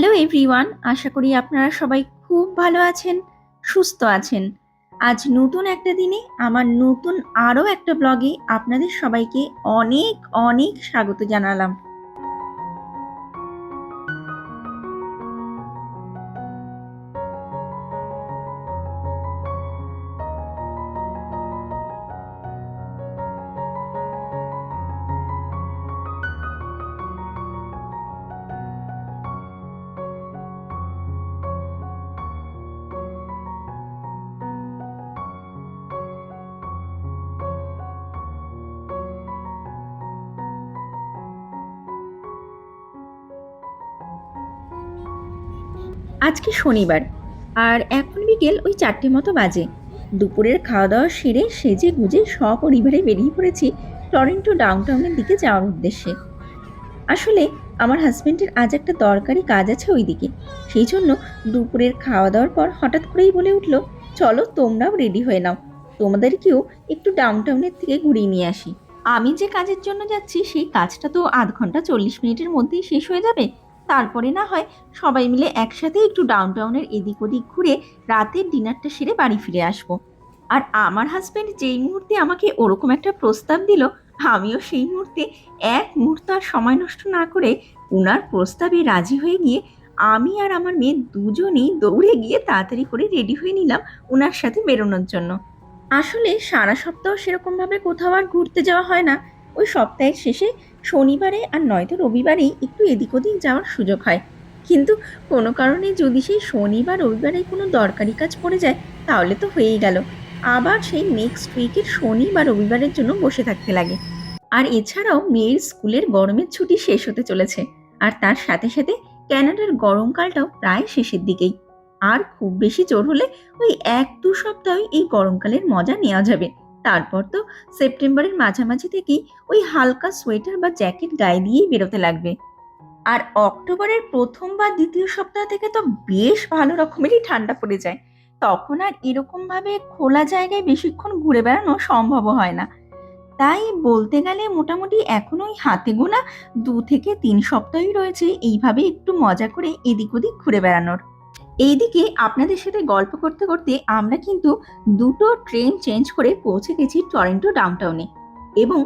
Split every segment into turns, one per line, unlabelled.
Hello everyone, আশা করি আপনারা সবাই খুব ভালো আছেন, সুস্থ আছেন। আজ নতুন একটা দিনে আমার নতুন আরও একটা ব্লগে আপনাদের সবাইকে অনেক অনেক স্বাগত জানালাম। আজকে শনিবার। আর এখন বিকেল ওই চারটে মতো বাজে। দুপুরের খাওয়া দাওয়া সেরে সেজে গুজে সপরিবারে বেরিয়ে পড়েছি টরেন্টো ডাউনটাউনের দিকে যাওয়ার উদ্দেশ্যে। আসলে আমার হাজব্যান্ডের আজ একটা দরকারি কাজ আছে ওইদিকে। সেই জন্য দুপুরের খাওয়া দাওয়ার পর হঠাৎ করেই বলে উঠল, চলো তোমরাও রেডি হয়ে নাও। তোমাদেরকেও একটু ডাউনটাউনের থেকে ঘুরিয়ে নিয়ে আসি। আমি যে কাজের জন্য যাচ্ছি, সেই কাজটা তো আধ ঘণ্টা চল্লিশ মিনিটের মধ্যেই শেষ হয়ে যাবে। তারপরে না হয় সবাই মিলে একসাথে একটু ডাউনটাউনের এদিক ওদিক ঘুরে রাতের ডিনারটা সেরে বাড়ি ফিরে আসব। আর আমার হাজব্যান্ড যেই মুহূর্তে আমাকে ওরকম একটা প্রস্তাব দিল, আমিও সেই মুহূর্তে এক মুহূর্ত আর সময় নষ্ট না করে উনার প্রস্তাবে রাজি হয়ে গিয়ে আমি আর আমার মেয়ে দুজনেই দৌড়ে গিয়ে তাড়াতাড়ি করে রেডি হয়ে নিলাম ওনার সাথে বেরোনোর জন্য। আসলে সারা সপ্তাহ সেরকমভাবে কোথাও আর ঘুরতে যাওয়া হয় না। ওই সপ্তাহের শেষে শনিবারে আর নয়তো রবিবারেই একটু এদিক ওদিক যাওয়ার সুযোগ হয়। কিন্তু কোনো কারণে যদি সেই শনিবার রবিবারে কোনো দরকারি কাজ পড়ে যায়, তাহলে তো হয়েই গেল। আবার সেই নেক্সট উইকের শনি বা রবিবারের জন্য বসে থাকতে লাগে। আর এছাড়াও মেয়ের স্কুলের গরমের ছুটি শেষ হতে চলেছে। আর তার সাথে সাথে ক্যানাডার গরমকালটাও প্রায় শেষের দিকেই। আর খুব বেশি জোর হলে ওই এক দু সপ্তাহে এই গরমকালের মজা নেওয়া যাবে। তারপর তো সেপ্টেম্বরের মাঝামাঝি থেকেই ওই হালকা সোয়েটার বা জ্যাকেট গায়ে দিয়েই বেরোতে লাগবে। আর অক্টোবরের প্রথম বা দ্বিতীয় সপ্তাহ থেকে তো বেশ ভালো রকমেরই ঠান্ডা পড়ে যায়। তখন আর এরকমভাবে খোলা জায়গায় বেশিক্ষণ ঘুরে বেড়ানো সম্ভব হয় না। তাই বলতে গেলে মোটামুটি এখন ওই হাতে গোনা দু থেকে তিন সপ্তাহই রয়েছে এইভাবে একটু মজা করে এদিক ওদিক ঘুরে বেড়ানোর। এইদিকে আপনাদের সাথে গল্প করতে করতে আমরা কিন্তু দুটো ট্রেন চেঞ্জ করে পৌঁছে গেছি টরেন্টো ডাউনটাউনে। এবং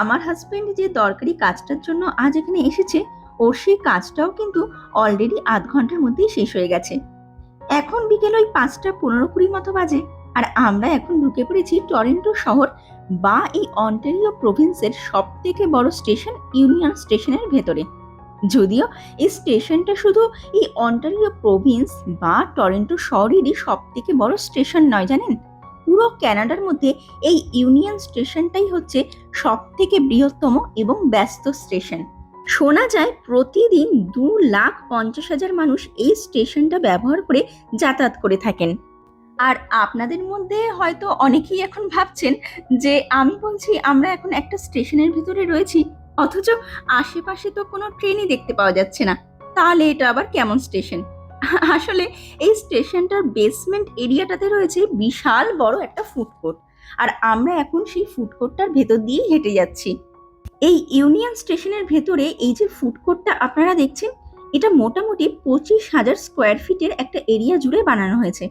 আমার হাজব্যান্ড যে দরকারি কাজটার জন্য আজ এখানে এসেছে, ওর সেই কাজটাও কিন্তু অলরেডি আধ ঘণ্টার মধ্যেই শেষ হয়ে গেছে। এখন বিকেল ওই পাঁচটা পনেরো কুড়ি মতো বাজে আর আমরা এখন ঢুকে পড়েছি টরেন্টো শহর বা এই অন্টারিও প্রভিন্সের সব থেকে বড় স্টেশন ইউনিয়ন স্টেশনের ভেতরে। যদিও এই স্টেশনটা শুধু এই অন্টারিও প্রভিন্স বা টরেন্টো শহরেরই সব থেকে বড় স্টেশন নয় জানেন? পুরো ক্যানাডার মধ্যে এই ইউনিয়ন স্টেশনটাই হচ্ছে সব থেকে বৃহত্তম এবং ব্যস্ত স্টেশন। শোনা যায় প্রতিদিন দু লাখ পঞ্চাশ হাজার মানুষ এই স্টেশনটা ব্যবহার করে যাতায়াত করে থাকেন। আর আপনাদের মধ্যে হয়তো অনেকেই এখন ভাবছেন যে আমি বলছি, আমরা এখন একটা স্টেশনের ভিতরে রয়েছি। অথচ আশেপাশে তো কোনো ট্রেনই দেখতে পাওয়া যাচ্ছে না। তাহলে এটা আবার কেমন স্টেশন? আসলে এই স্টেশনটার বেসমেন্ট এরিয়াটাতে রয়েছে বিশাল বড় একটা ফুড কোর্ট আর আমরা এখন সেই ফুড কোর্টটার ভেতর দিয়েই হেঁটে যাচ্ছি। এই ইউনিয়ন স্টেশনের ভেতরে এই যে ফুড কোর্টটা আপনারা দেখছেন, এটা মোটামুটি পঁচিশ হাজার স্কোয়ার ফিটের একটা এরিয়া জুড়ে বানানো হয়েছে।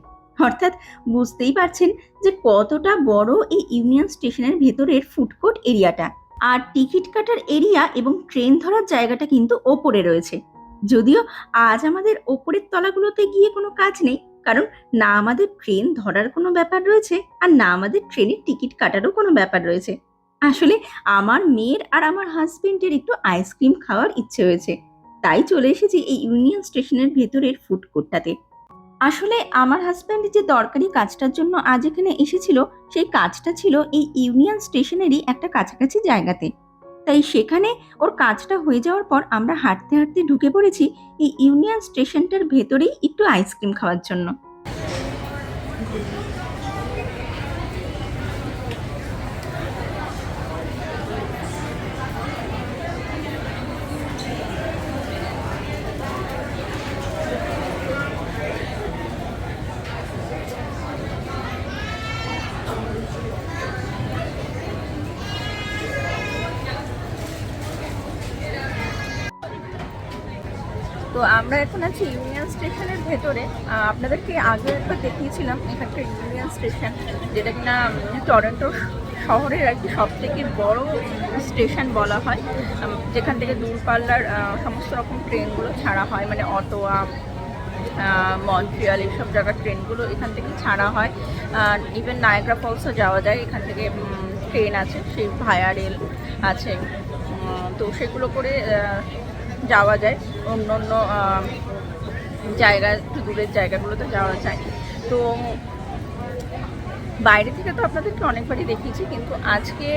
অর্থাৎ বুঝতেই পারছেন যে কতটা বড় এই ইউনিয়ন স্টেশনের ভেতরের ফুড কোর্ট এরিয়াটা আর টিকিট কাটার এরিয়া এবং ট্রেন ধরার জায়গাটা কিন্তু ওপরে রয়েছে। যদিও আজ আমাদের ওপরের তলাগুলোতে গিয়ে কোনো কাজ নেই, কারণ না আমাদের ট্রেন ধরার কোনো ব্যাপার রয়েছে আর না আমাদের ট্রেনের টিকিট কাটারও কোনো ব্যাপার রয়েছে। আসলে আমার মেয়ের আর আমার হাজবেন্ডের একটু আইসক্রিম খাওয়ার ইচ্ছে হয়েছে। তাই চলে এসেছি এই ইউনিয়ন স্টেশনের ভেতরের ফুড কোর্টটাতে। আসলে আমার হাজব্যান্ড যে দরকারি কাজটার জন্য আজ এখানে এসেছিল, সেই কাজটা ছিল এই ইউনিয়ন স্টেশনেরই একটা কাছাকাছি জায়গাতে। তাই সেখানে ওর কাজটা হয়ে যাওয়ার পর আমরা হাঁটতে হাঁটতে ঢুকে পড়েছি এই ইউনিয়ন স্টেশনটার ভেতরেই একটু আইসক্রিম খাওয়ার জন্য। আমরা এখন আছি ইউনিয়ন স্টেশনের ভেতরে। আপনাদেরকে আগে একবার দেখিয়েছিলাম এখানকার ইউনিয়ন স্টেশন যেটা কিনা টরন্টো শহরের আর কি সব থেকে বড় স্টেশন বলা হয়। যেখান থেকে দূরপাল্লার সমস্ত রকম ট্রেনগুলো ছাড়া হয় মানে অটোয়া মন্ট্রিয়াল এইসব জায়গার ট্রেনগুলো এখান থেকে ছাড়া হয়। ইভেন নায়গ্রা ফলসও যাওয়া যায়, এখান থেকে ট্রেন আছে, সেই ভায়া রেল আছে। তো সেগুলো করে যাওয়া যায়। অন্য অন্য জায়গা, একটু দূরের জায়গাগুলোতে যাওয়া যায়। তো বাইরে থেকে তো আপনাদেরকে অনেকবারই দেখিয়েছি, কিন্তু আজকে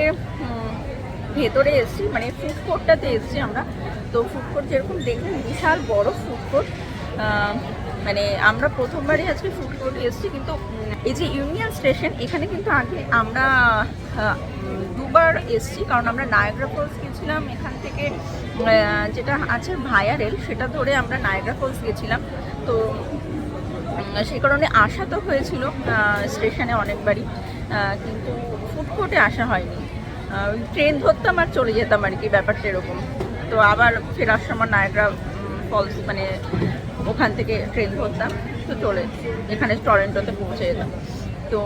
ভেতরে এসেছি মানে ফুড কোর্টটাতে এসেছি আমরা। তো ফুড কোর্ট যেরকম দেখবেন বিশাল বড় ফুড কোর্ট মানে আমরা প্রথমবারই আজকে ফুড কোর্টে এসেছি, কিন্তু এই যে ইউনিয়ন স্টেশন এখানে কিন্তু আগে আমরা দুবার এসেছি, কারণ আমরা নায়াগ্রা ফলস গেছিলাম এখান থেকে যেটা আছে ভায়া রেল, সেটা ধরে আমরা নায়াগ্রা ফলস গেছিলাম। তো সেই কারণে আসা তো হয়েছিল স্টেশনে অনেকবারই কিন্তু ফুড কোর্টে আসা হয়নি। ট্রেন ধরতাম আর চলে যেতাম আর কি, ব্যাপারটা এরকম। তো আবার ফেরার সময় নায়গ্রা ফলস মানে ওখান থেকে ট্রেন ধরতাম, তো চলে, এখানে টরেন্টোতে পৌঁছে যেতাম। তো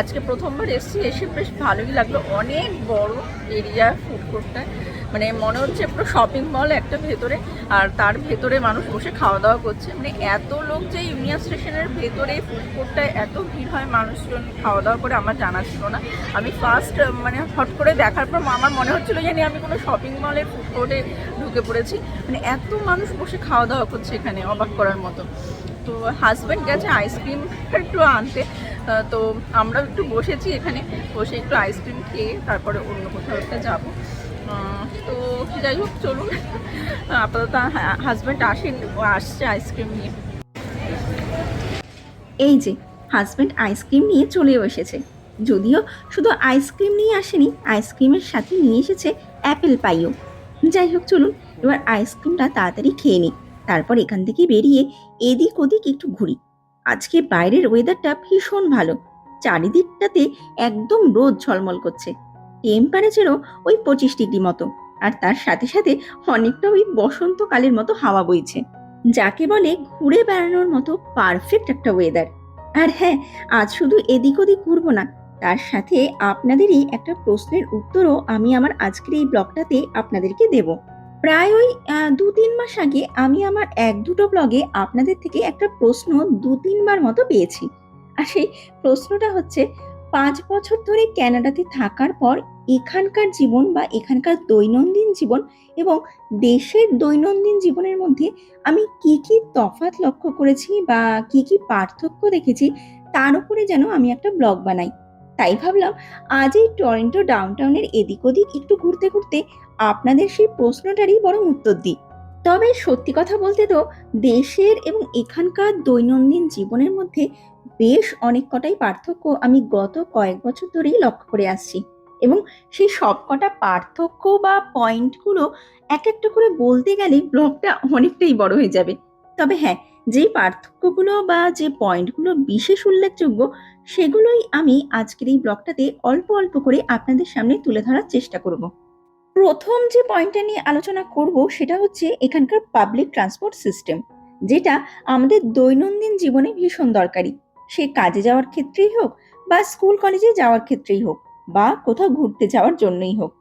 আজকে প্রথমবার এসেছি, এসে বেশ ভালোই লাগল। অনেক বড় এরিয়া ফুড কোর্টটা মানে মনে হচ্ছে পুরো শপিং মল একটা ভেতরে, আর তার ভেতরে মানুষ বসে খাওয়া দাওয়া করছে। মানে এত লোক যে ইউনিয়ন স্টেশনের ভেতরে ফুড কোর্টটায় এত ভিড় হয় মানুষজন খাওয়া দাওয়া করে, আমার জানা ছিল না। আমি ফার্স্ট মানে হট করে দেখার পর আমার মনে হচ্ছিল জানি আমি কোনো শপিং মলের ফুড কোর্টে ঢুকে পড়েছি। মানে এত মানুষ বসে খাওয়া দাওয়া করছে এখানে, অবাক করার মতো। তো হাজব্যান্ড গেছে আইসক্রিম একটু আনতে। তো আমরা একটু বসেছি এখানে, বসে একটু আইসক্রিম খেয়ে তারপরে অন্য কোথাও একটা যাব। তো যাই হোক, চলুন। আপাতত হাজব্যান্ড আসেন আসছে আইসক্রিম নিয়ে। এই যে হাজব্যান্ড আইসক্রিম নিয়ে চলেও এসেছে। যদিও শুধু আইসক্রিম নিয়ে আসেনি আইসক্রিমের সাথে নিয়ে এসেছে অ্যাপেল পাইও যাই হোক, চলুন, এবার আইসক্রিমটা তাড়াতাড়ি খেয়ে নিই। তারপর এখান থেকে বেরিয়ে এদিক ওদিক একটু ঘুরি। আজকে বাইরের ওয়েদারটা ভীষণ ভালো। চারিদিকটাতে একদম রোদ ঝলমল করছে। টেম্পারেচারও ওই পঁচিশ ডিগ্রি মতো। আর তার সাথে সাথে অনেকটা ওই বসন্তকালের মতো হাওয়া বইছে। যাকে বলে ঘুরে বেড়ানোর মতো পারফেক্ট একটা ওয়েদার আর হ্যাঁ আজ শুধু এদিক ওদিক ঘুরবো না, তার সাথে আপনাদেরই একটা প্রশ্নের উত্তরও আমি আমার আজকের এই ব্লগটাতে আপনাদেরকে দেব। প্রায় ওই দু তিন মাস আগে আমি আমার এক দুটো ব্লগে আপনাদের থেকে একটা প্রশ্ন দু তিনবার মতো পেয়েছি। আর সেই প্রশ্নটা হচ্ছে পাঁচ বছর ধরে ক্যানাডাতে থাকার পর এখানকার জীবন বা এখানকার দৈনন্দিন জীবন এবং দেশের দৈনন্দিন জীবনের মধ্যে আমি কি কি তফাৎ লক্ষ্য করেছি বা কি কি পার্থক্য দেখেছি তার উপরে যেন আমি একটা ব্লগ বানাই। তাই ভাবলাম আজ এই টরেন্টো ডাউনটাউনের এদিক ওদিক একটু ঘুরতে ঘুরতে আপনাদের সেই প্রশ্নটারই বরং উত্তর দিই। তবে সত্যি কথা বলতে তো দেশের এবং এখানকার দৈনন্দিন জীবনের মধ্যে বেশ অনেক কটাই পার্থক্য আমি গত কয়েক বছর ধরেই লক্ষ্য করে আসছি। এবং সেই সব কটা পার্থক্য বা পয়েন্টগুলো এক একটা করে বলতে গেলে ব্লগটা অনেকটাই বড় হয়ে যাবে। তবে হ্যাঁ যে পার্থক্যগুলো বা যে পয়েন্টগুলো বিশেষ উল্লেখযোগ্য, সেগুলোই আমি আজকের এই ব্লগটাতে অল্প অল্প করে আপনাদের সামনে তুলে ধরার চেষ্টা করব। প্রথম যে পয়েন্টটা নিয়ে আলোচনা করব, সেটা হচ্ছে এখানকার পাবলিক ট্রান্সপোর্ট সিস্টেম যেটা আমাদের দৈনন্দিন জীবনে ভীষণ দরকারি। সে কাজে যাওয়ার ক্ষেত্রেই হোক বা স্কুল কলেজে যাওয়ার ক্ষেত্রেই হোক বা কোথাও ঘুরতে যাওয়ার জন্যই হোক।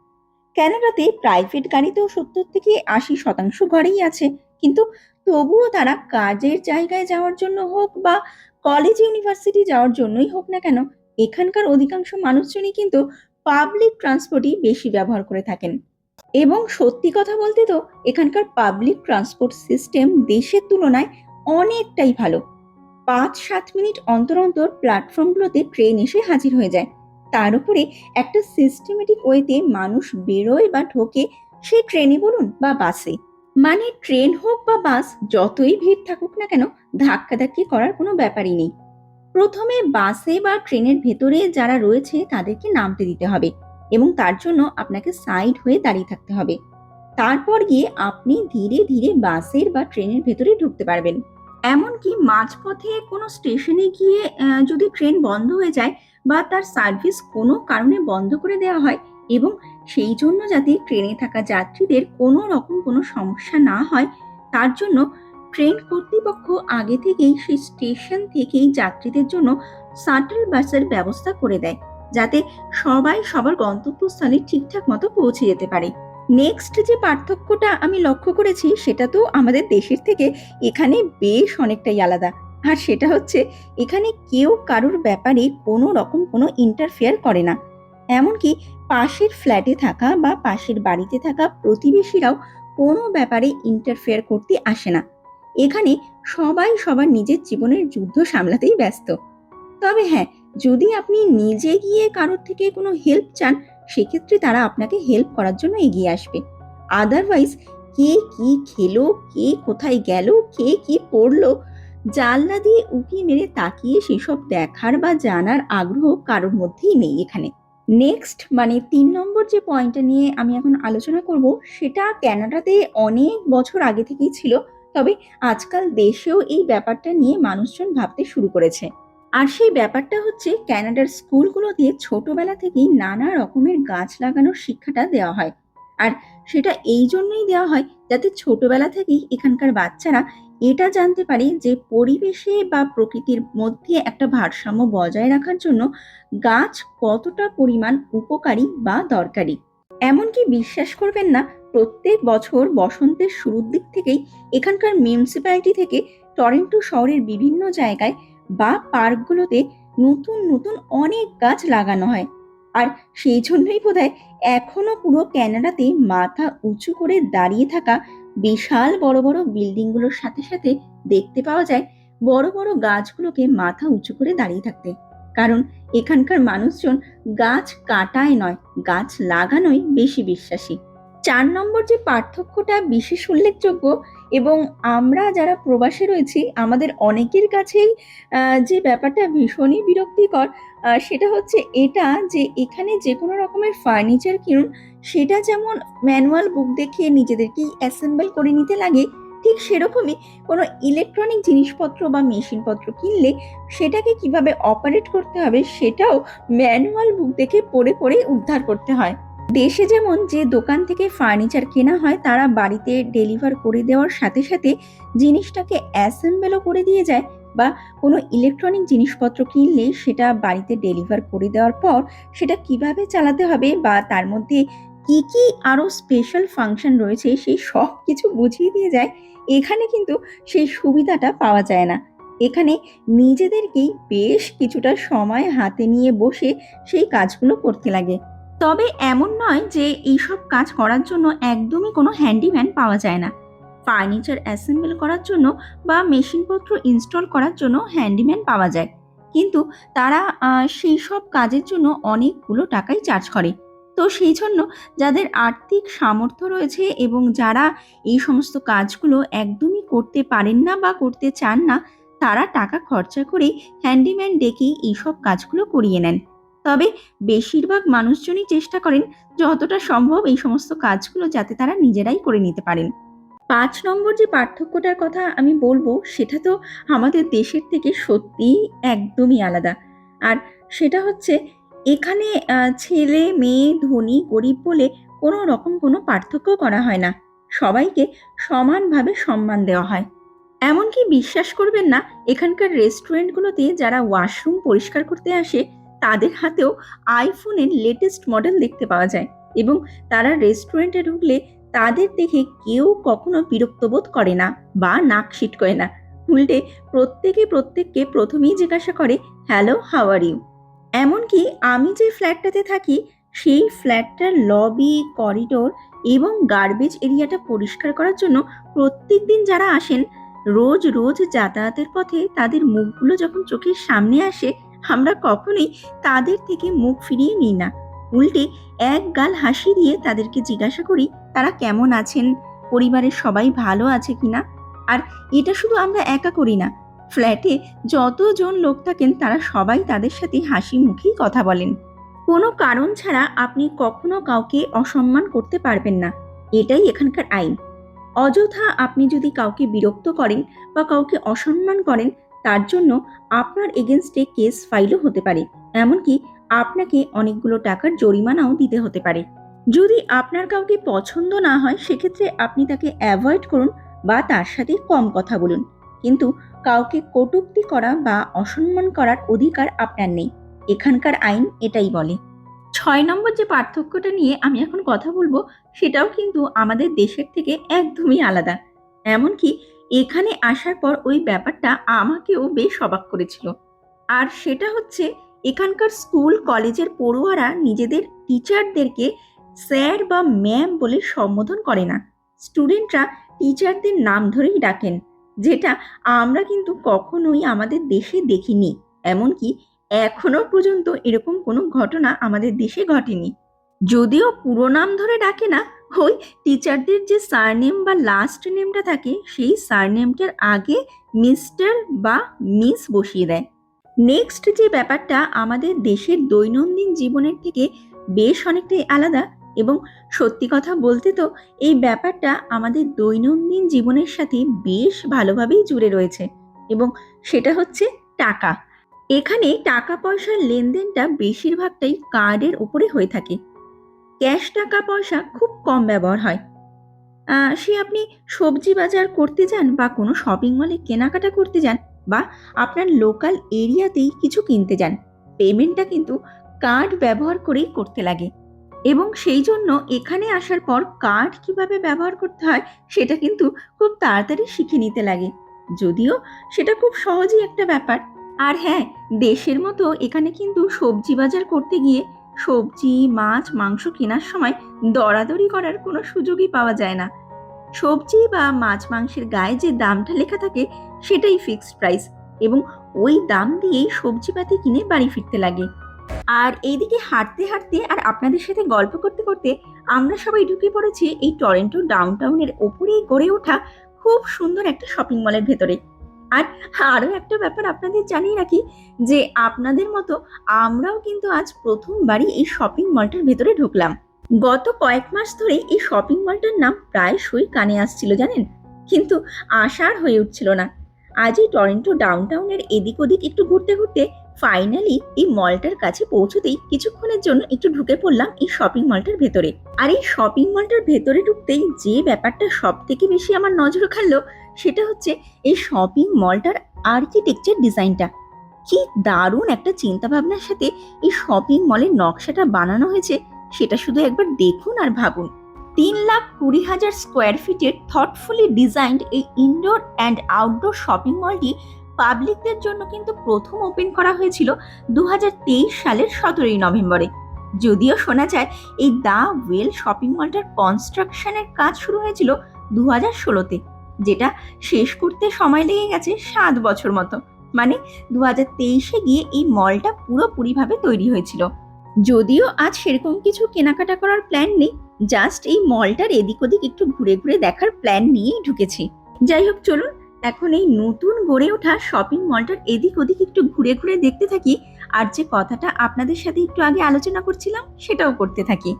ক্যানাডাতে প্রাইভেট গাড়িতেও সত্তর থেকে আশি শতাংশ ঘরেই আছে, কিন্তু তবুও তারা কাজের জায়গায় যাওয়ার জন্য হোক বা কলেজ, ইউনিভার্সিটি যাওয়ার জন্যই হোক না কেন, এখানকার অধিকাংশ মানুষজনই কিন্তু পাবলিক ট্রান্সপোর্টই বেশি ব্যবহার করে থাকেন। এবং সত্যি কথা বলতে তো, এখানকার পাবলিক ট্রান্সপোর্ট সিস্টেম দেশের তুলনায় অনেকটাই ভালো। পাঁচ সাত মিনিট অন্তর অন্তর প্ল্যাটফর্মগুলোতে ট্রেন এসে হাজির হয়ে যায়। তার উপরে একটা সিস্টেমেটিক ওয়েতে মানুষ বেরোয় বা ঢোকে, সে ট্রেনে বলুন বা বাসে মানে ট্রেন হোক বা বাস যতই ভিড় থাকুক না কেন, ধাক্কাধাক্কি করার কোনো ব্যাপারই নেই। প্রথমে বাসে বা ট্রেনের ভেতরে যারা রয়েছে, তাদেরকে নামতে দিতে হবে এবং তার জন্য আপনাকে সাইড হয়ে দাঁড়িয়ে থাকতে হবে। তারপর গিয়ে আপনি ধীরে ধীরে বাসের বা ট্রেনের ভেতরে ঢুকতে পারবেন। এমনকি মাঝপথে কোনো স্টেশনে গিয়ে যদি ট্রেন বন্ধ হয়ে যায় বা তার সার্ভিস কোনো কারণে বন্ধ করে দেওয়া হয় এবং সেই জন্য যাতে ট্রেনে থাকা যাত্রীদের কোনো রকম কোনো সমস্যা না হয়, তার জন্য ট্রেন কর্তৃপক্ষ আগে থেকেই সেই স্টেশন থেকেই যাত্রীদের জন্য শাটল বাসের ব্যবস্থা করে দেয়, যাতে সবাই সবার গন্তব্যস্থলে ঠিকঠাক মতো পৌঁছে যেতে পারে। নেক্সট যে পার্থক্যটা আমি লক্ষ্য করেছি, সেটা তো আমাদের দেশের থেকে এখানে বেশ অনেকটাই আলাদা। আর সেটা হচ্ছে, এখানে কেউ কারোর ব্যাপারে কোনো রকম কোনো ইন্টারফেয়ার করে না। এমনকি পাশের ফ্ল্যাটে থাকা বা পাশের বাড়িতে থাকা প্রতিবেশীরাও কোনো ব্যাপারে ইন্টারফেয়ার করতে আসে না। এখানে সবাই সবার নিজের জীবনের যুদ্ধ সামলাতেই ব্যস্ত। তবে হ্যাঁ যদি আপনি নিজে গিয়ে কারোর থেকে কোনো হেল্প চান সেক্ষেত্রে তারা আপনাকে হেল্প করার জন্য এগিয়ে আসবে। আদারওয়াইজ কে কি খেলো, কে কোথায় গেল, কে কি পড়ল, জানলা দিয়ে উঁকি মেরে তাকিয়ে সেসব দেখার বা জানার আগ্রহ কারোর মধ্যেই নেই এখানে। নেক্সট মানে তিন নম্বর যে পয়েন্টটা নিয়ে আমি এখন আলোচনা করব, সেটা ক্যানাডাতে অনেক বছর আগে থেকেই ছিল, তবে আজকাল দেশেও এই ব্যাপারটা নিয়ে মানুষজন ভাবতে শুরু করেছে। আর সেই ব্যাপারটা হচ্ছে ক্যানাডার স্কুলগুলোতে ছোটবেলা থেকেই নানা রকমের গাছ লাগানোর শিক্ষাটা দেওয়া হয়। আর সেটা এই জন্যই দেওয়া হয় যাতে ছোটবেলা থেকেই এখানকার বাচ্চারা এটা জানতে পারে যে পরিবেশে বা প্রকৃতির মধ্যে একটা ভারসাম্য বজায় রাখার জন্য গাছ কতটা পরিমাণ উপকারী বা দরকারি। এমনকি বিশ্বাস করবেন না, প্রত্যেক বছর বসন্তের শুরুর দিক থেকেই এখানকার মিউনিসিপ্যালিটি থেকে টরেন্টো শহরের বিভিন্ন জায়গায় বা পার্কগুলোতে নতুন নতুন অনেক গাছ লাগানো হয়। আর সেই জন্যই বোধহয় এখনও পুরো ক্যানাডাতে মাথা উঁচু করে দাঁড়িয়ে থাকা বিশাল বড় বড় বিল্ডিংগুলোর সাথে সাথে দেখতে পাওয়া যায় বড় বড় গাছগুলোকে মাথা উঁচু করে দাঁড়িয়ে থাকতে। কারণ এখানকার মানুষজন গাছ কাটায় নয়, গাছ লাগানোই বেশি বিশ্বাসী। চার নম্বর যে পার্থক্যটা বিশেষ উল্লেখযোগ্য এবং আমরা যারা প্রবাসে রয়েছি, আমাদের অনেকের কাছেই যে ব্যাপারটা ভীষণই বিরক্তিকর সেটা হচ্ছে এটা যে এখানে যে কোনো রকমের ফার্নিচার কিনুন, সেটা যেমন ম্যানুয়াল বুক দেখে নিজেদেরকেই অ্যাসেম্বল করে নিতে লাগে, ঠিক সেরকমই কোনো ইলেকট্রনিক জিনিসপত্র বা মেশিনপত্র কিনলে সেটাকে কীভাবে অপারেট করতে হবে, সেটাও ম্যানুয়াল বুক দেখে পড়ে পড়ে উদ্ধার করতে হয়। দেশে যেমন যে দোকান থেকে ফার্নিচার কেনা হয়, তারা বাড়িতে ডেলিভার করে দেওয়ার সাথে সাথে জিনিসটাকে অ্যাসেম্বলও করে দিয়ে যায় বা কোনো ইলেকট্রনিক জিনিসপত্র কিনলে সেটা বাড়িতে ডেলিভার করে দেওয়ার পর সেটা কীভাবে চালাতে হবে বা তার মধ্যে কি কি আরও স্পেশাল ফাংশন রয়েছে সেই সব কিছু বুঝিয়ে দিয়ে যায়, এখানে কিন্তু সেই সুবিধাটা পাওয়া যায় না। এখানে নিজেদেরকেই বেশ কিছুটা সময় হাতে নিয়ে বসে সেই কাজগুলো করতে লাগে। তবে এমন নয় যে এইসব কাজ করার জন্য একদমই কোনো হ্যান্ডিম্যান পাওয়া যায় না। ফার্নিচার অ্যাসেম্বল করার জন্য বা মেশিনপত্র ইনস্টল করার জন্য হ্যান্ডিম্যান পাওয়া যায়। কিন্তু তারা সেই সব কাজের জন্য অনেকগুলো টাকাই চার্জ করে। তো সেই জন্য যাদের আর্থিক সামর্থ্য রয়েছে এবং যারা এই সমস্ত কাজগুলো একদমই করতে পারেন না বা করতে চান না, তারা টাকা খরচা করে হ্যান্ডিম্যান ডেকেই এইসব কাজগুলো করিয়ে নেন। তবে বেশিরভাগ মানুষজনই চেষ্টা করেন যতটা সম্ভব এই সমস্ত কাজগুলো যাতে তারা নিজেরাই করে নিতে পারেন। পাঁচ নম্বর যে পার্থক্যটার কথা আমি বলব, সেটা তো আমাদের দেশের থেকে সত্যিই একদমই আলাদা। আর সেটা হচ্ছে, এখানে ছেলে, মেয়ে, ধনী, গরিব বলে কোনো রকম কোনো পার্থক্য করা হয় না। সবাইকে সমানভাবে সম্মান দেওয়া হয়। এমনকি বিশ্বাস করবেন না, এখানকার রেস্টুরেন্টগুলোতে যারা ওয়াশরুম পরিষ্কার করতে আসে তাদের হাতেও আইফোনের লেটেস্ট মডেল দেখতে পাওয়া যায় এবং তারা রেস্টুরেন্টে ঢুকলে তাদের দেখে কেউ কখনো বিরক্ত বোধ করে না বা নাক করে না। উল্টে প্রত্যেকে প্রত্যেককে প্রথমেই জিজ্ঞাসা করে হ্যালো হাউ আর ইউ এমনকি আমি যে ফ্ল্যাটটাতে থাকি, সেই ফ্ল্যাটটার লবি করিডোর এবং গার্বেজ এরিয়াটা পরিষ্কার করার জন্য প্রত্যেক দিন যারা আসেন, রোজ রোজ যাতায়াতের পথে তাদের মুখগুলো যখন চোখের সামনে আসে আমরা কখনোই তাদের থেকে মুখ ফিরিয়ে নিই না। উল্টে এক গাল হাসি দিয়ে তাদেরকে জিজ্ঞাসা করি, তারা কেমন আছেন? পরিবারের সবাই ভালো আছে কিনা? আর এটা শুধু আমরা একা করি না। ফ্ল্যাটে যতজন লোক থাকেন, তারা সবাই তাদের সাথে হাসি মুখেই কথা বলেন। কোনো কারণ ছাড়া আপনি কখনো কাউকে অসম্মান করতে পারবেন না। এটাই এখানকার আইন। অযথা আপনি যদি কাউকে বিরক্ত করেন বা কাউকে অসম্মান করেন তার জন্য আপনার এগেনস্টে কেস ফাইলও হতে পারে, এমনকি আপনাকে অনেকগুলো টাকার জরিমানাও দিতে হতে পারে। যদি আপনার কাউকে পছন্দ না হয়, সেক্ষেত্রে আপনি তাকে অ্যাভয়েড করুন বা তার সাথে কম কথা বলুন। কিন্তু কাউকে কটূক্তি করা বা অসম্মান করার অধিকার আপনার নেই। এখানকার আইন এটাই বলে। ছয় নম্বর যে পার্থক্যটা নিয়ে আমি এখন কথা বলব, সেটাও কিন্তু আমাদের দেশের থেকে একদমই আলাদা। এমনকি এখানে আসার পর ওই ব্যাপারটা আমাকেও বেশ অবাক করেছিল। আর সেটা হচ্ছে, এখানকার স্কুল, কলেজের পড়ুয়ারা নিজেদের টিচারদেরকে স্যার বা ম্যাম বলে সম্বোধন করে না। স্টুডেন্টরা টিচারদের নাম ধরেই ডাকেন, যেটা আমরা কিন্তু কখনোই আমাদের দেশে দেখিনি। এমনকি এখনও পর্যন্ত এরকম কোনো ঘটনা আমাদের দেশে ঘটেনি। যদিও পুরো নাম ধরে ডাকে না ওই টিচারদের যে সারনেম বা লাস্ট নেমটা থাকে, সেই সারনেমটার আগে মিস্টার বা মিস বসিয়ে দেয়। নেক্সট যে ব্যাপারটা আমাদের দেশের দৈনন্দিন জীবনের থেকে বেশ অনেকটাই আলাদা এবং সত্যি কথা বলতে তো এই ব্যাপারটা আমাদের দৈনন্দিন জীবনের সাথে বেশ ভালোভাবেই জুড়ে রয়েছে এবং সেটা হচ্ছে টাকা। এখানে টাকা পয়সার লেনদেনটা বেশিরভাগটাই কার্ডের উপরে হয়ে থাকে। ক্যাশ টাকা পয়সা খুব কম ব্যবহার হয়। সে আপনি সবজি বাজার করতে যান বা কোনো শপিং মলে কেনাকাটা করতে যান বা আপনার লোকাল এরিয়াতেই কিছু কিনতে যান পেমেন্টটা কিন্তু কার্ড ব্যবহার করেই করতে লাগে। এবং সেই জন্য এখানে আসার পর কার্ড কীভাবে ব্যবহার করতে হয় সেটা কিন্তু খুব তাড়াতাড়ি শিখে নিতে লাগে। যদিও সেটা খুব সহজই একটা ব্যাপার। আর হ্যাঁ দেশের মতো এখানে কিন্তু সবজি বাজার করতে গিয়ে সবজি, মাছ, মাংস কেনার সময় দরাদরি করার কোনো সুযোগই পাওয়া যায় না। সবজি বা মাছ মাংসের গায়ে যে দামটা লেখা থাকে সেটাই ফিক্সড প্রাইস এবং ওই দাম দিয়েই সবজিপাতি কিনে বাড়ি ফিরতে লাগে। আর এইদিকে হাঁটতে হাঁটতে আর আপনাদের সাথে গল্প করতে করতে আমরা সবাই ঢুকে পড়েছি এই টরেন্টো ডাউনটাউনের ওপরেই গড়ে ওঠা খুব সুন্দর একটা শপিং মলের ভেতরে। আর আরও একটা ব্যাপার আপনাদের জানিয়ে রাখি যে আপনাদের মতো আমরাও কিন্তু আজ প্রথমবারই এই শপিং মলটার ভেতরে ঢুকলাম। গত কয়েক মাস ধরে এই শপিং মলটার নাম প্রায়শই কানে আসছিল, জানেন? কিন্তু আশার হয়ে উঠছিল না। আজ এই টরেন্টো ডাউনটাউনের এদিক ওদিক একটু ঘুরতে ঘুরতে ফাইনালি এই মলটার কাছে পৌঁছতেই কিছুক্ষণের জন্য একটু ঢুকে পড়লাম এই শপিং মলটার ভেতরে। আর এই শপিং মলটার ভেতরে ঢুকতেই যে ব্যাপারটা সব থেকে বেশি আমার নজর খাড়লো সেটা হচ্ছে এই শপিং মলটার আর্কিটেকচার ডিজাইনটা কি দারুণ একটা চিন্তা ভাবনার সাথে এই শপিং মলের নকশাটা বানানো হয়েছে, সেটা শুধু একবার দেখুন আর ভাবুন। তিন লাখ কুড়ি হাজার স্কোয়ার ফিটের থটফুলি ডিজাইনড এই ইনডোর অ্যান্ড আউটডোর শপিং মলটি পাবলিকদের জন্য কিন্তু প্রথম ওপেন করা হয়েছিল দু হাজার তেইশ সালের সতেরোই নভেম্বরে। যদিও শোনা যায় এই দ্য ওয়েল শপিং মলটার কনস্ট্রাকশনের কাজ শুরু হয়েছিল দু হাজার ষোলোতে। যেটা শেষ করতে সময় লেগে গেছে সাত বছর মতো। মানে দু হাজার তেইশে গিয়ে এই মলটা পুরোপুরিভাবে তৈরি হয়েছিল। যদিও আজ সেরকম কিছু কেনাকাটা করার প্ল্যান নেই জাস্ট এই মলটার এদিক ওদিক একটু ঘুরে ঘুরে দেখার প্ল্যান নিয়েই ঢুকেছি। যাই হোক, চলুন, এখন এই নতুন গড়ে ওঠা শপিং মলটার এদিক ওদিক একটু ঘুরে ঘুরে দেখতে থাকি, আর যে কথাটা আপনাদের সাথে একটু আগে আলোচনা করছিলাম, সেটাও করতে থাকি।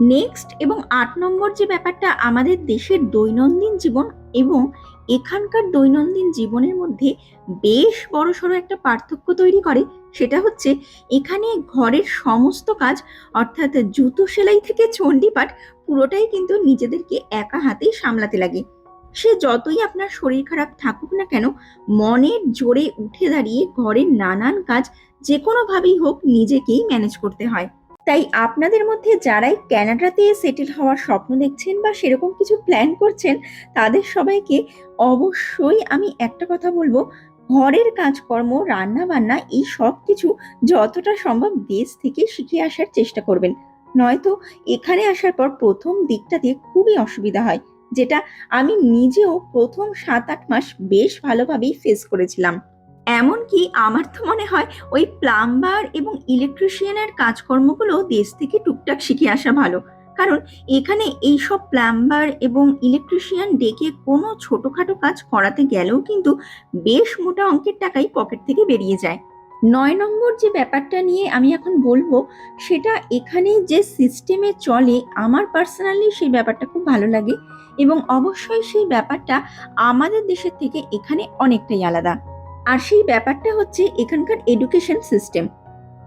নেক্সট এবং আট নম্বর যে ব্যাপারটা আমাদের দেশের দৈনন্দিন জীবন এবং এখানকার দৈনন্দিন জীবনের মধ্যে বেশ বড়সড় একটা পার্থক্য তৈরি করে, সেটা হচ্ছে এখানে ঘরের সমস্ত কাজ, অর্থাৎ জুতো সেলাই থেকে চণ্ডীপাঠ পুরোটাই কিন্তু নিজেদেরকে একা হাতেই সামলাতে লাগে। সে যতই আপনার শরীর খারাপ থাকুক না কেন, মনের জোরে উঠে দাঁড়িয়ে ঘরের নানান কাজ যে কোনোভাবেই হোক নিজেকেই ম্যানেজ করতে হয়। তাই আপনাদের মধ্যে যারাই ক্যানাডাতে সেটেল হওয়ার স্বপ্ন দেখছেন বা সেরকম কিছু প্ল্যান করছেন, তাদের সবাইকে অবশ্যই আমি একটা কথা বলব, ঘরের কাজকর্ম রান্না বান্না এই সব কিছু যতটা সম্ভব দেশ থেকে শিখে আসার চেষ্টা করবেন। নয়তো এখানে আসার পর প্রথম দিকটাতে খুবই অসুবিধা হয়, যেটা আমি নিজেও প্রথম সাত আট মাস বেশ ভালোভাবেই ফেস করেছিলাম। এমনকি আমার তো মনে হয় ওই প্লাম্বার এবং ইলেকট্রিশিয়ানের কাজকর্মগুলো দেশ থেকে টুকটাক শিখে আসা ভালো। কারণ এখানে এইসব প্লাম্বার এবং ইলেকট্রিশিয়ান ডেকে কোনো ছোটোখাটো কাজ করাতে গেলেও কিন্তু বেশ মোটা অঙ্কের টাকাই পকেট থেকে বেরিয়ে যায়। নয় নম্বর যে ব্যাপারটা নিয়ে আমি এখন বলব, সেটা এখানে যে সিস্টেমে চলে, আমার পার্সোনালি সেই ব্যাপারটা খুব ভালো লাগে এবং অবশ্যই সেই ব্যাপারটা আমাদের দেশের থেকে এখানে অনেকটাই আলাদা। আর সেই ব্যাপারটা হচ্ছে এখানকার এডুকেশন সিস্টেম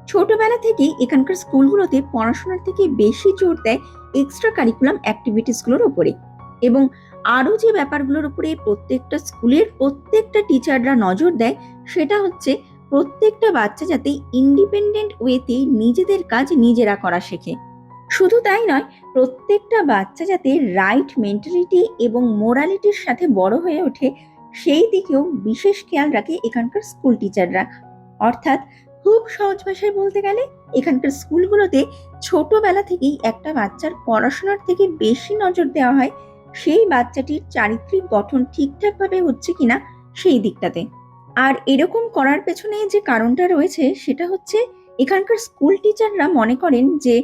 ছোটবেলা থেকেই এখানকার স্কুলগুলোতে পড়াশোনার থেকে বেশি জোর দেয় এক্সট্রা কারিকুলাম অ্যাক্টিভিটিসগুলোর ওপরে এবং আরও যে ব্যাপারগুলোর উপরে প্রত্যেকটা স্কুলের প্রত্যেকটা টিচাররা নজর দেয় সেটা হচ্ছে প্রত্যেকটা বাচ্চা যাতে ইন্ডিপেন্ডেন্ট ওয়েতে নিজেদের কাজ নিজেরা করা শেখে। শুধু তাই নয়, প্রত্যেকটা বাচ্চা যাতে রাইট মেন্টালিটি এবং মোরালিটির সাথে বড় হয়ে ওঠে সেই দিকেও বিশেষ খেয়াল রাখে এখানকার স্কুল টিচাররা অর্থাৎ খুব সহজ ভাষায় বলতে গেলে, এখানকার স্কুলগুলোতে ছোটবেলা থেকেই একটা বাচ্চার পড়াশোনার থেকে বেশি নজর দেওয়া হয়। সেই বাচ্চাটির চারিত্রিক গঠন ঠিকঠাকভাবে হচ্ছে কিনা সেই দিকটাতে। আর এরকম করার পেছনে যে কারণটা রয়েছে, সেটা হচ্ছে এখানকার স্কুল টিচাররা মনে করেন যে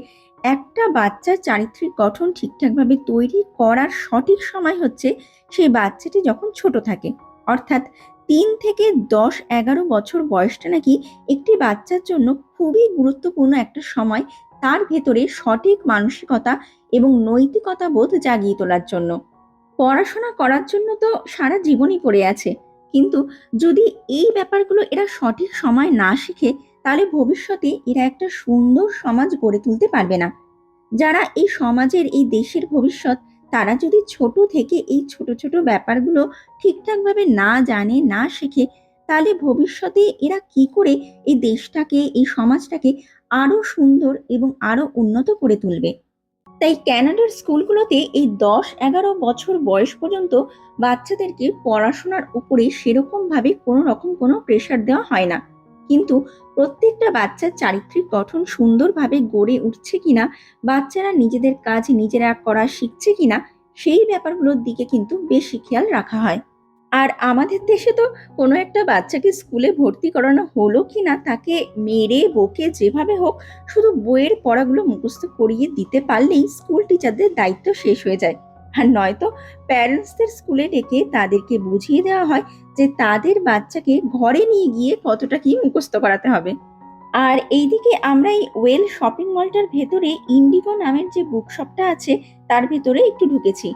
একটা বাচ্চার চারিত্রিক গঠন ঠিকঠাকভাবে তৈরি করার সঠিক সময় হচ্ছে সেই বাচ্চাটি যখন ছোট থাকে। অর্থাৎ তিন থেকে দশ এগারো বছর বয়সটা নাকি একটি বাচ্চার জন্য খুবই গুরুত্বপূর্ণ একটা সময় তার ভেতরে সঠিক মানসিকতা এবং নৈতিকতা বোধ জাগিয়ে তোলার জন্য। পড়াশোনা করার জন্য তো সারা জীবনই পড়ে আছে। কিন্তু যদি এই ব্যাপারগুলো এরা সঠিক সময় না শিখে তাহলে ভবিষ্যতে এরা একটা সুন্দর সমাজ গড়ে তুলতে পারবে না। যারা এই সমাজের, এই দেশের ভবিষ্যৎ, তারা যদি ছোট থেকে এই ছোট ছোট ব্যাপারগুলো ঠিকঠাকভাবে না জানে, না শেখে, তাহলে ভবিষ্যতে এরা কি করে এই দেশটাকে, এই সমাজটাকে আরও সুন্দর এবং আরও উন্নত করে তুলবে? তাই ক্যানাডার স্কুলগুলোতে এই দশ এগারো বছর বয়স পর্যন্ত বাচ্চাদেরকে পড়াশোনার উপরে সেরকমভাবে কোনো রকম কোনো প্রেশার দেওয়া হয় না। কিন্তু প্রত্যেকটা বাচ্চার চারিত্রিক গঠন সুন্দরভাবে গড়ে উঠছে কিনা, বাচ্চারা নিজেদের কাজ নিজেরা করা শিখছে কিনা, সেই ব্যাপারগুলোর দিকে কিন্তু বেশি খেয়াল রাখা হয়। আর আমাদের দেশে তো কোনো একটা বাচ্চাকে স্কুলে ভর্তি করানো হলো কি না তাকে মেরে, বকে, যেভাবে হোক, শুধু বইয়ের পড়াগুলো মুখস্থ করিয়ে দিতে পারলেই স্কুল টিচারদের দায়িত্ব শেষ হয়ে যায়। আর নয়তো প্যারেন্টসদের স্কুলে ডেকে তাদেরকে বুঝিয়ে দেওয়া হয় যে তাদের বাচ্চাকে ঘরে নিয়ে গিয়ে কতটা কি মুখস্থ করাতে হবে। আর এইদিকে আমরা এই ওয়েল শপিং মলটার ভেতরে ইন্ডিগো নামের যে বুক বুকশপটা আছে, তার ভেতরে একটু ঢুকেছি।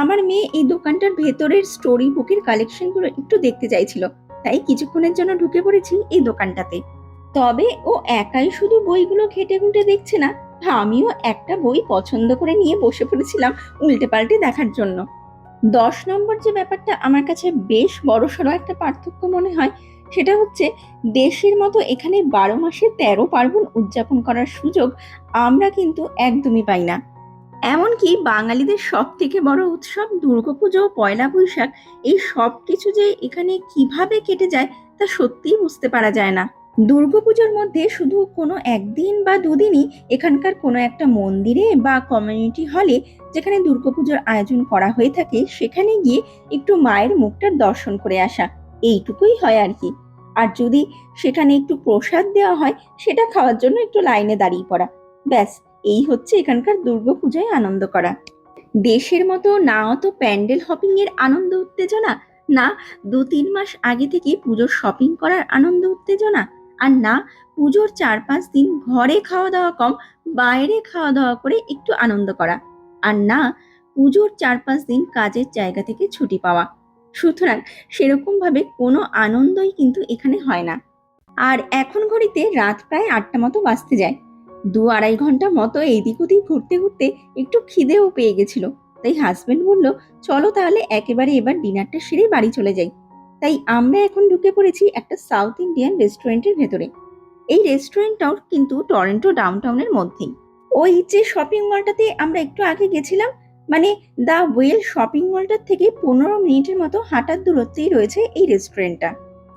আমার মেয়ে এই দোকানটার ভেতরের স্টোরি বুকের কালেকশনগুলো একটু দেখতে চাইছিল, তাই কিছুক্ষণের জন্য ঢুকে পড়েছি এই দোকানটাতে। তবে ও একাই শুধু বইগুলো ঘেটে ঘুটে দেখছে না, আমিও একটা বই পছন্দ করে নিয়ে বসে পড়েছিলাম উল্টে পাল্টে দেখার জন্য। দশ নম্বর যে ব্যাপারটা আমার কাছে বেশ বড়সড় একটা পার্থক্য মনে হয়, সেটা হচ্ছে দেশের মতো এখানে বারো মাসে তেরো পার্বণ উদযাপন করার সুযোগ আমরা কিন্তু একদমই পাই না। এমনকি বাঙালিদের সব থেকে বড় উৎসব দুর্গাপুজো পয়লা বৈশাখ, এই সব কিছু যে এখানে কীভাবে কেটে যায় তা সত্যিই বুঝতে পারা যায় না। দুর্গাপুজোর মধ্যে শুধু কোনো একদিন বা দুদিনই এখানকার কোনো একটা মন্দিরে বা কমিউনিটি হলে যেখানে দুর্গাপুজোর আয়োজন করা হয়ে থাকে, সেখানে গিয়ে একটু মায়ের মুখটার দর্শন করে আসা। এইটুকুই হয় আর কি। আর যদি সেখানে একটু প্রসাদ দেওয়া হয়, সেটা খাওয়ার জন্য একটু লাইনে দাঁড়িয়ে পড়া। ব্যাস, এই হচ্ছে এখানকার দুর্গাপূজায় আনন্দ করা। দেশের মতো না অত প্যান্ডেল হপিং এর আনন্দ উত্তেজনা, না দু তিন মাস আগে থেকে পুজোর শপিং করার আনন্দ উত্তেজনা, আর না পুজোর চার পাঁচ দিন ঘরে খাওয়া দাওয়া কম, বাইরে খাওয়া দাওয়া করে একটু আনন্দ করা। আর না, পুজোর চার পাঁচ দিন কাজের জায়গা থেকে ছুটি পাওয়া। সুতরাং সেরকমভাবে কোনো আনন্দই কিন্তু এখানে হয় না। আর এখন ঘড়িতে রাত প্রায় আটটা মতো বাজতে যায়। দু আড়াই ঘণ্টা মতো এইদিক ওদিক ঘুরতে ঘুরতে একটু খিদেও পেয়ে গেছিল। তাই হাজবেন্ড বলল, চলো তাহলে একেবারে এবার ডিনারটা সেরে বাড়ি চলে যাই। তাই আমরা এখন ঢুকে পড়েছি একটা সাউথ ইন্ডিয়ান রেস্টুরেন্টের ভেতরে। এই রেস্টুরেন্টটাও কিন্তু টরেন্টো ডাউনটাউনের মধ্যেই। ওই যে শপিং মলটাতে আমরা একটু আগে গেছিলাম মানে দ্য ওয়েল শপিং মলটার থেকে পনেরো মিনিটের মতো হাঁটার দূরত্বেই রয়েছে এই রেস্টুরেন্টটা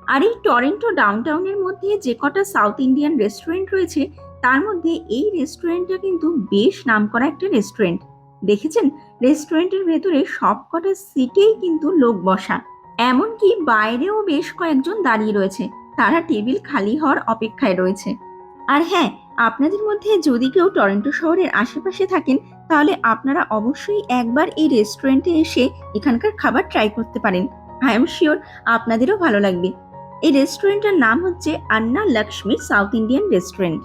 আর এই টরেন্টো ডাউনটাউনের মধ্যে যে কটা সাউথ ইন্ডিয়ান রেস্টুরেন্ট রয়েছে, তার মধ্যে এই রেস্টুরেন্টটা কিন্তু বেশ নামকরা একটা রেস্টুরেন্ট দেখেছেন? রেস্টুরেন্টের ভেতরে সব কটা সিটেই কিন্তু লোক বসা। এমনকি বাইরেও বেশ কয়েকজন দাঁড়িয়ে রয়েছে। তারা টেবিল খালি হওয়ার অপেক্ষায় রয়েছে। আর হ্যাঁ আপনাদের মধ্যে যদি কেউ টরেন্টো শহরের আশেপাশে থাকেন, তাহলে আপনারা অবশ্যই একবার এই রেস্টুরেন্টে এসে এখানকার খাবার ট্রাই করতে পারেন। আই এম শিওর আপনাদেরও ভালো লাগবে। এই রেস্টুরেন্টের নাম হচ্ছে Anna Lakshmi south Indian restaurant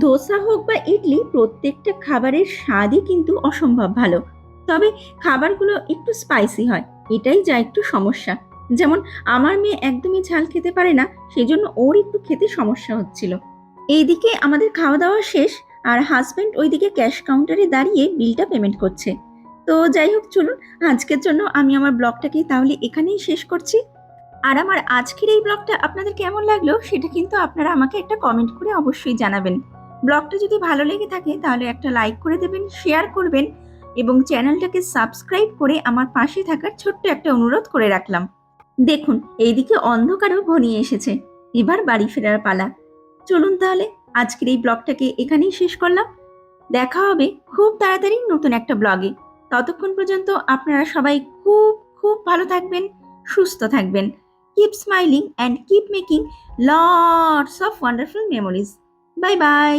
dosa হোক বা ইডলি, প্রত্যেকটা খাবারের স্বাদই কিন্তু অসম্ভব ভালো। তবে খাবারগুলো একটু স্পাইসি হয়, এটাই যা একটু সমস্যা। যেমন, আমার মেয়ে একদমই ঝাল খেতে পারে না সেই জন্য ওর একটু খেতে সমস্যা হচ্ছিল। এইদিকে আমাদের খাওয়া দাওয়া শেষ আর হাজবেন্ড ওইদিকে ক্যাশ কাউন্টারে দাঁড়িয়ে বিলটা পেমেন্ট করছে। তো যাই হোক, চলুন আজকের জন্য আমি আমার ব্লগটাকে তাহলে এখানেই শেষ করছি। আর আমার আজকের এই ব্লগটা আপনাদের কেমন লাগল সেটা কিন্তু আপনারা আমাকে একটা কমেন্ট করে অবশ্যই জানাবেন। ব্লগটা যদি ভালো লেগে থাকে তাহলে একটা লাইক করে দেবেন শেয়ার করবেন এবং চ্যানেলটাকে সাবস্ক্রাইব করে আমার পাশে থাকার ছোট্ট একটা অনুরোধ করে রাখলাম। দেখুন, এইদিকে অন্ধকারও ঘনিয়ে এসেছে। এবার বাড়ি ফেরার পালা। চলুন তাহলে আজকের এই ব্লগটাকে এখানেই শেষ করলাম। দেখা হবে খুব তাড়াতাড়ি নতুন একটা ব্লগে। ততক্ষণ পর্যন্ত আপনারা সবাই খুব খুব ভালো থাকবেন, সুস্থ থাকবেন। Keep smiling and keep making lots of wonderful memories bye bye